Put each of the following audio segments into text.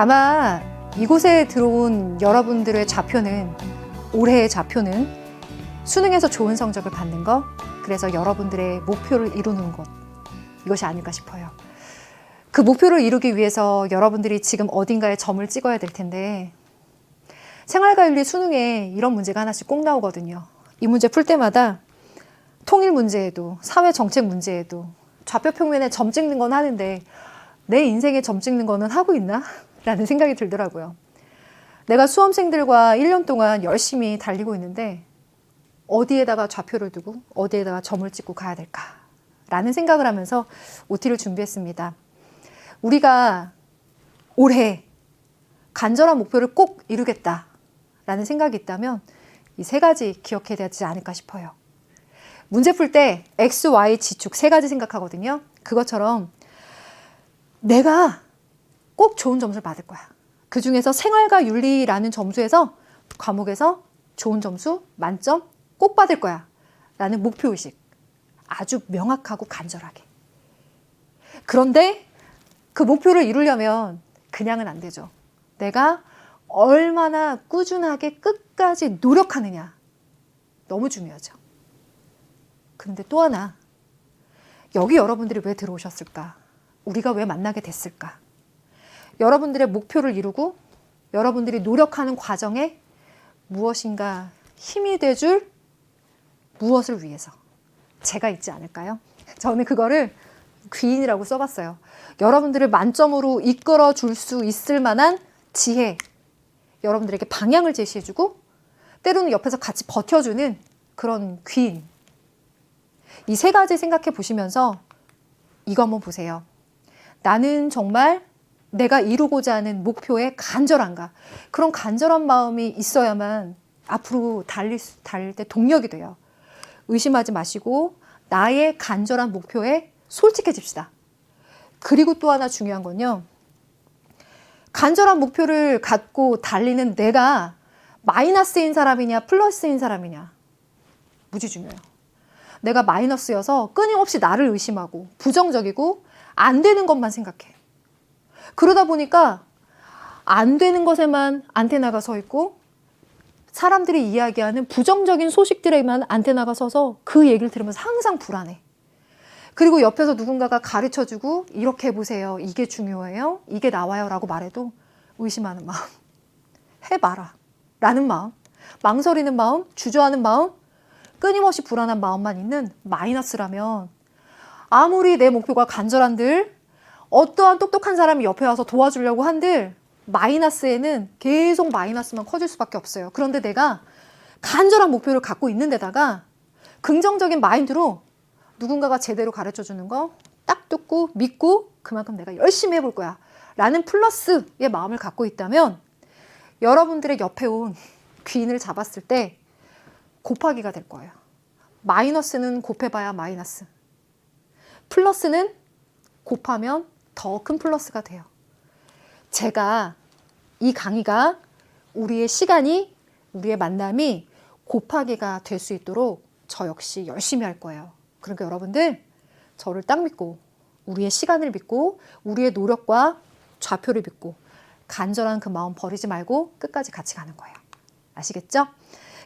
아마 이곳에 들어온 여러분들의 좌표는 올해의 좌표는 수능에서 좋은 성적을 받는 것, 그래서 여러분들의 목표를 이루는 것 이것이 아닐까 싶어요. 그 목표를 이루기 위해서 여러분들이 지금 어딘가에 점을 찍어야 될 텐데 생활과윤리 수능에 이런 문제가 하나씩 꼭 나오거든요. 이 문제 풀 때마다 통일 문제에도 사회 정책 문제에도 좌표 평면에 점 찍는 건 하는데 내 인생에 점 찍는 거는 하고 있나? 라는 생각이 들더라고요. 내가 수험생들과 1년 동안 열심히 달리고 있는데 어디에다가 좌표를 두고 어디에다가 점을 찍고 가야 될까? 라는 생각을 하면서 OT를 준비했습니다. 우리가 올해 간절한 목표를 꼭 이루겠다. 라는 생각이 있다면 이 세 가지 기억해야 되지 않을까 싶어요. 문제 풀 때 X, Y, G축 세 가지 생각하거든요. 그것처럼 내가 꼭 좋은 점수를 받을 거야. 그 중에서 생활과 윤리라는 점수에서 과목에서 좋은 점수, 만점 꼭 받을 거야. 라는 목표의식. 아주 명확하고 간절하게. 그런데 그 목표를 이루려면 그냥은 안 되죠. 내가 얼마나 꾸준하게 끝까지 노력하느냐. 너무 중요하죠. 그런데 또 하나. 여기 여러분들이 왜 들어오셨을까? 우리가 왜 만나게 됐을까? 여러분들의 목표를 이루고 여러분들이 노력하는 과정에 무엇인가 힘이 돼줄 무엇을 위해서 제가 있지 않을까요? 저는 그거를 귀인이라고 써봤어요. 여러분들을 만점으로 이끌어 줄 수 있을 만한 지혜, 여러분들에게 방향을 제시해주고 때로는 옆에서 같이 버텨주는 그런 귀인. 이 세 가지 생각해 보시면서 이거 한번 보세요. 나는 정말 내가 이루고자 하는 목표에 간절한가? 그런 간절한 마음이 있어야만 앞으로 달릴, 수- 달릴 때 동력이 돼요. 의심하지 마시고 나의 간절한 목표에 솔직해집시다. 그리고 또 하나 중요한 건요. 간절한 목표를 갖고 달리는 내가 마이너스인 사람이냐 플러스인 사람이냐 무지 중요해요. 내가 마이너스여서 끊임없이 나를 의심하고 부정적이고 안 되는 것만 생각해. 그러다 보니까 안 되는 것에만 안테나가 서 있고 사람들이 이야기하는 부정적인 소식들에만 안테나가 서서 그 얘기를 들으면서 항상 불안해. 그리고 옆에서 누군가가 가르쳐 주고 이렇게 해보세요. 이게 중요해요. 이게 나와요. 라고 말해도 의심하는 마음. 해봐라. 라는 마음. 망설이는 마음. 주저하는 마음. 끊임없이 불안한 마음만 있는 마이너스라면 아무리 내 목표가 간절한들 어떠한 똑똑한 사람이 옆에 와서 도와주려고 한들 마이너스에는 계속 마이너스만 커질 수밖에 없어요. 그런데 내가 간절한 목표를 갖고 있는 데다가 긍정적인 마인드로 누군가가 제대로 가르쳐 주는 거 딱 듣고 믿고 그만큼 내가 열심히 해볼 거야. 라는 플러스의 마음을 갖고 있다면 여러분들의 옆에 온 귀인을 잡았을 때 곱하기가 될 거예요. 마이너스는 곱해봐야 마이너스. 플러스는 곱하면 더 큰 플러스가 돼요. 제가 이 강의가 우리의 시간이, 우리의 만남이 곱하기가 될 수 있도록 저 역시 열심히 할 거예요. 그러니까 여러분들 저를 딱 믿고 우리의 시간을 믿고 우리의 노력과 좌표를 믿고 간절한 그 마음 버리지 말고 끝까지 같이 가는 거예요. 아시겠죠?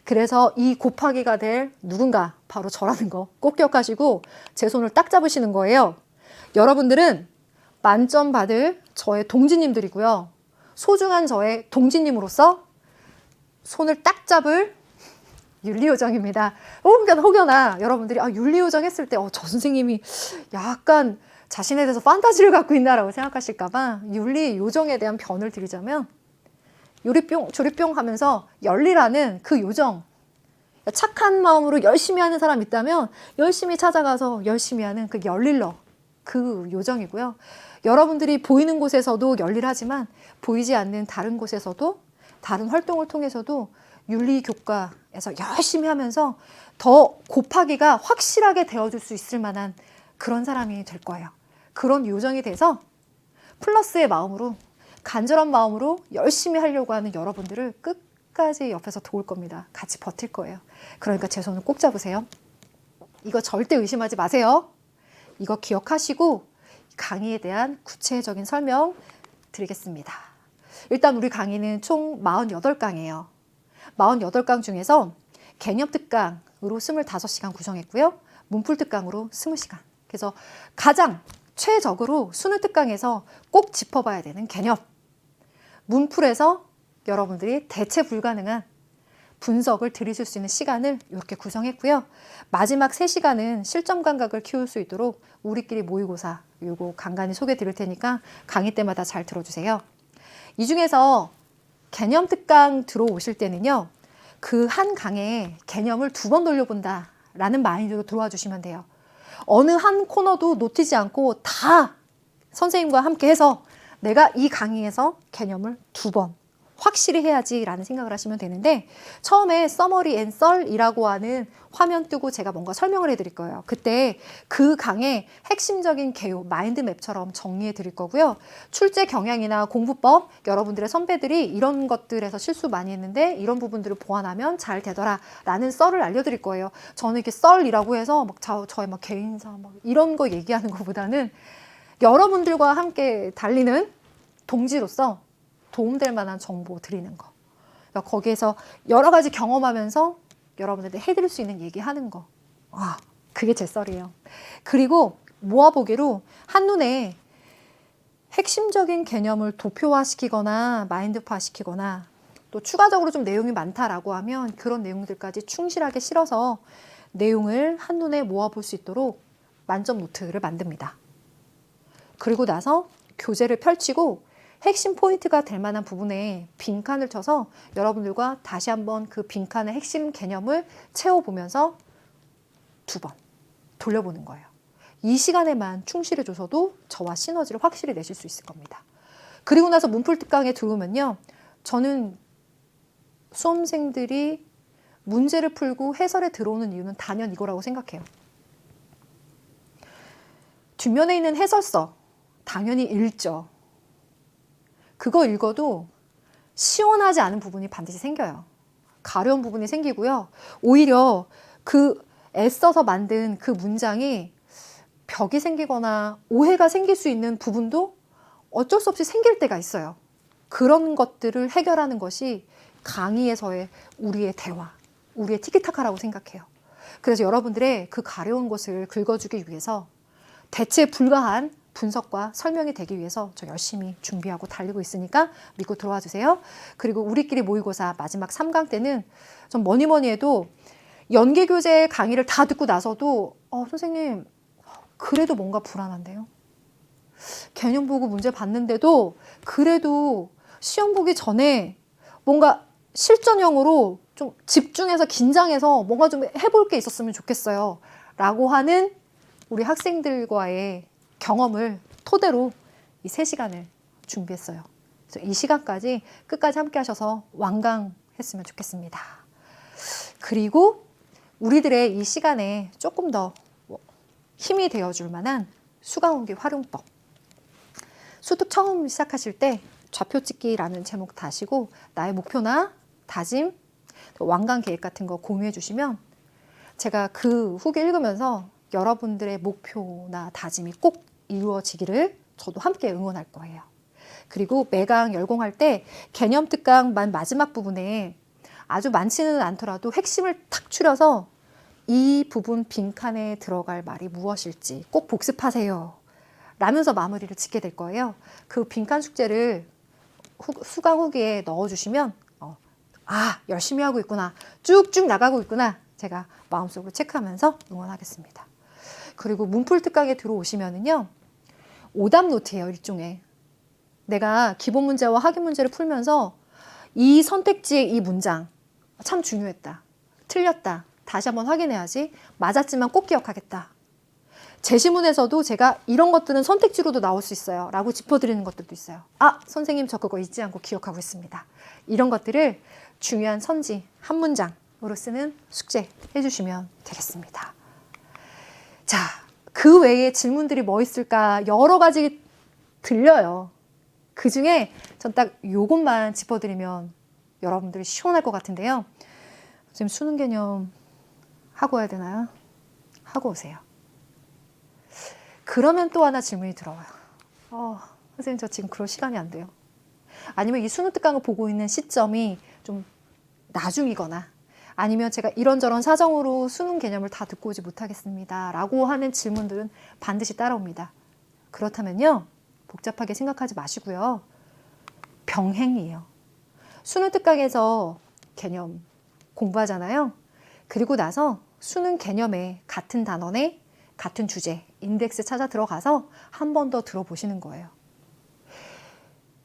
그래서 이 곱하기가 될 누군가 바로 저라는 거 꼭 기억하시고 제 손을 딱 잡으시는 거예요. 여러분들은 만점 받을 저의 동지님들이고요. 소중한 저의 동지님으로서 손을 딱 잡을 윤리요정입니다. 혹여나, 혹여나 여러분들이 아, 윤리요정 했을 때, 어, 저 선생님이 약간 자신에 대해서 판타지를 갖고 있나라고 생각하실까봐 윤리요정에 대한 변을 드리자면 요리뿅, 조리뿅 하면서 열리라는 그 요정. 착한 마음으로 열심히 하는 사람 있다면 열심히 찾아가서 열심히 하는 그 열릴러. 그 요정이고요. 여러분들이 보이는 곳에서도 열일하지만 보이지 않는 다른 곳에서도 다른 활동을 통해서도 윤리 교과에서 열심히 하면서 더 곱하기가 확실하게 되어줄 수 있을 만한 그런 사람이 될 거예요. 그런 요정이 돼서 플러스의 마음으로 간절한 마음으로 열심히 하려고 하는 여러분들을 끝까지 옆에서 도울 겁니다. 같이 버틸 거예요. 그러니까 제 손을 꼭 잡으세요. 이거 절대 의심하지 마세요. 이거 기억하시고 강의에 대한 구체적인 설명 드리겠습니다. 일단 우리 강의는 총 48강이에요. 48강 중에서 개념 특강으로 25시간 구성했고요. 문풀 특강으로 20시간. 그래서 가장 최적으로 수능 특강에서 꼭 짚어봐야 되는 개념. 문풀에서 여러분들이 대체 불가능한 분석을 들으실 수 있는 시간을 이렇게 구성했고요. 마지막 3시간은 실점 감각을 키울 수 있도록 우리끼리 모의고사 요거 간간히 소개 드릴 테니까 강의 때마다 잘 들어주세요. 이 중에서 개념 특강 들어오실 때는요. 그 한 강에 개념을 두 번 돌려본다 라는 마인드로 들어와 주시면 돼요. 어느 한 코너도 놓치지 않고 다 선생님과 함께 해서 내가 이 강의에서 개념을 두 번 확실히 해야지라는 생각을 하시면 되는데 처음에 서머리 앤 썰이라고 하는 화면 뜨고 제가 뭔가 설명을 해드릴 거예요. 그때 그 강의 핵심적인 개요 마인드맵처럼 정리해 드릴 거고요. 출제 경향이나 공부법 여러분들의 선배들이 이런 것들에서 실수 많이 했는데 이런 부분들을 보완하면 잘 되더라라는 썰을 알려드릴 거예요. 저는 이렇게 썰이라고 해서 막 저, 저의 막 개인사 막 이런 거 얘기하는 것보다는 여러분들과 함께 달리는 동지로서 도움될 만한 정보 드리는 거. 그러니까 거기에서 여러 가지 경험하면서 여러분들한테 해드릴 수 있는 얘기하는 거. 와, 그게 제 썰이에요. 그리고 모아보기로 한눈에 핵심적인 개념을 도표화시키거나 마인드화시키거나 또 추가적으로 좀 내용이 많다라고 하면 그런 내용들까지 충실하게 실어서 내용을 한눈에 모아볼 수 있도록 만점 노트를 만듭니다. 그리고 나서 교재를 펼치고 핵심 포인트가 될 만한 부분에 빈칸을 쳐서 여러분들과 다시 한번 그 빈칸의 핵심 개념을 채워보면서 두 번 돌려보는 거예요. 이 시간에만 충실해줘서도 저와 시너지를 확실히 내실 수 있을 겁니다. 그리고 나서 문풀 특강에 들어오면요. 저는 수험생들이 문제를 풀고 해설에 들어오는 이유는 단연 이거라고 생각해요. 뒷면에 있는 해설서, 당연히 읽죠. 그거 읽어도 시원하지 않은 부분이 반드시 생겨요. 가려운 부분이 생기고요. 오히려 그 애써서 만든 그 문장이 벽이 생기거나 오해가 생길 수 있는 부분도 어쩔 수 없이 생길 때가 있어요. 그런 것들을 해결하는 것이 강의에서의 우리의 대화, 우리의 티키타카라고 생각해요. 그래서 여러분들의 그 가려운 것을 긁어주기 위해서 대체 불가한 분석과 설명이 되기 위해서 저 열심히 준비하고 달리고 있으니까 믿고 들어와 주세요. 그리고 우리끼리 모의고사 마지막 3강 때는 좀 뭐니 뭐니 해도 연계 교재 강의를 다 듣고 나서도 어, 선생님 그래도 뭔가 불안한데요. 개념 보고 문제 봤는데도 그래도 시험 보기 전에 뭔가 실전형으로 좀 집중해서 긴장해서 뭔가 좀 해볼 게 있었으면 좋겠어요. 라고 하는 우리 학생들과의 경험을 토대로 이세 시간을 준비했어요. 그래서 이 시간까지 끝까지 함께 하셔서 완강했으면 좋겠습니다. 그리고 우리들의 이 시간에 조금 더 힘이 되어줄 만한 수강후기 활용법. 수특 처음 시작하실 때 좌표 찍기라는 제목 다시고 나의 목표나 다짐, 완강 계획 같은 거 공유해 주시면 제가 그 후기 읽으면서 여러분들의 목표나 다짐이 꼭 이루어지기를 저도 함께 응원할 거예요. 그리고 매강 열공할 때 개념 특강 만 마지막 부분에 아주 많지는 않더라도 핵심을 탁 추려서 이 부분 빈칸에 들어갈 말이 무엇일지 꼭 복습하세요. 라면서 마무리를 짓게 될 거예요. 그 빈칸 숙제를 후, 수강 후기에 넣어주시면 어, 아 열심히 하고 있구나 쭉쭉 나가고 있구나 제가 마음속으로 체크하면서 응원하겠습니다. 그리고 문풀 특강에 들어오시면은요 오답 노트예요 일종의 내가 기본 문제와 학위 문제를 풀면서 이 선택지의 이 문장 참 중요했다 틀렸다 다시 한번 확인해야지 맞았지만 꼭 기억하겠다 제시문에서도 제가 이런 것들은 선택지로도 나올 수 있어요. 라고 짚어드리는 것들도 있어요. 아, 선생님 저 그거 잊지 않고 기억하고 있습니다. 이런 것들을 중요한 선지 한 문장으로 쓰는 숙제 해주시면 되겠습니다. 자, 그 외에 질문들이 뭐 있을까 여러 가지 들려요. 그 중에 전 딱 요것만 짚어드리면 여러분들이 시원할 것 같은데요. 지금 수능 개념 하고 와야 되나요? 하고 오세요. 그러면 또 하나 질문이 들어와요. 어, 선생님 저 지금 그럴 시간이 안 돼요. 아니면 이 수능 특강을 보고 있는 시점이 좀 나중이거나 아니면 제가 이런저런 사정으로 수능 개념을 다 듣고 오지 못하겠습니다. 라고 하는 질문들은 반드시 따라옵니다. 그렇다면요, 복잡하게 생각하지 마시고요. 병행이에요. 수능 특강에서 개념 공부하잖아요. 그리고 나서 수능 개념에 같은 단원에 같은 주제, 인덱스 찾아 들어가서 한 번 더 들어보시는 거예요.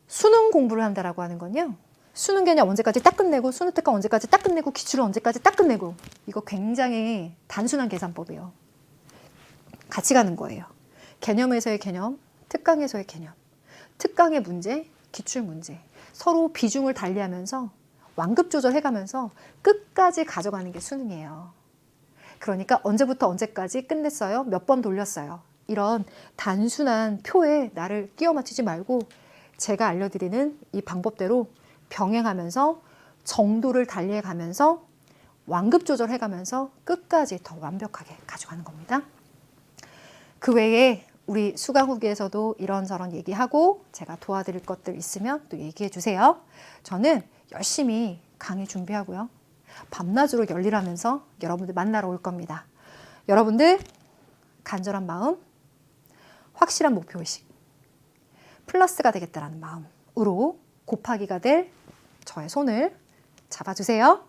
수능 공부를 한다라고 하는 건요. 수능 개념 언제까지 딱 끝내고 수능 특강 언제까지 딱 끝내고 기출을 언제까지 딱 끝내고 이거 굉장히 단순한 계산법이에요. 같이 가는 거예요. 개념에서의 개념, 특강에서의 개념, 특강의 문제, 기출 문제 서로 비중을 달리하면서 완급 조절해가면서 끝까지 가져가는 게 수능이에요. 그러니까 언제부터 언제까지 끝냈어요? 몇 번 돌렸어요? 이런 단순한 표에 나를 끼워 맞추지 말고 제가 알려드리는 이 방법대로 병행하면서 정도를 달리해 가면서 완급 조절해 가면서 끝까지 더 완벽하게 가져가는 겁니다. 그 외에 우리 수강 후기에서도 이런저런 얘기하고 제가 도와드릴 것들 있으면 또 얘기해 주세요. 저는 열심히 강의 준비하고요. 밤낮으로 열일하면서 여러분들 만나러 올 겁니다. 여러분들 간절한 마음, 확실한 목표의식, 플러스가 되겠다라는 마음으로 곱하기가 될 저의 손을 잡아주세요.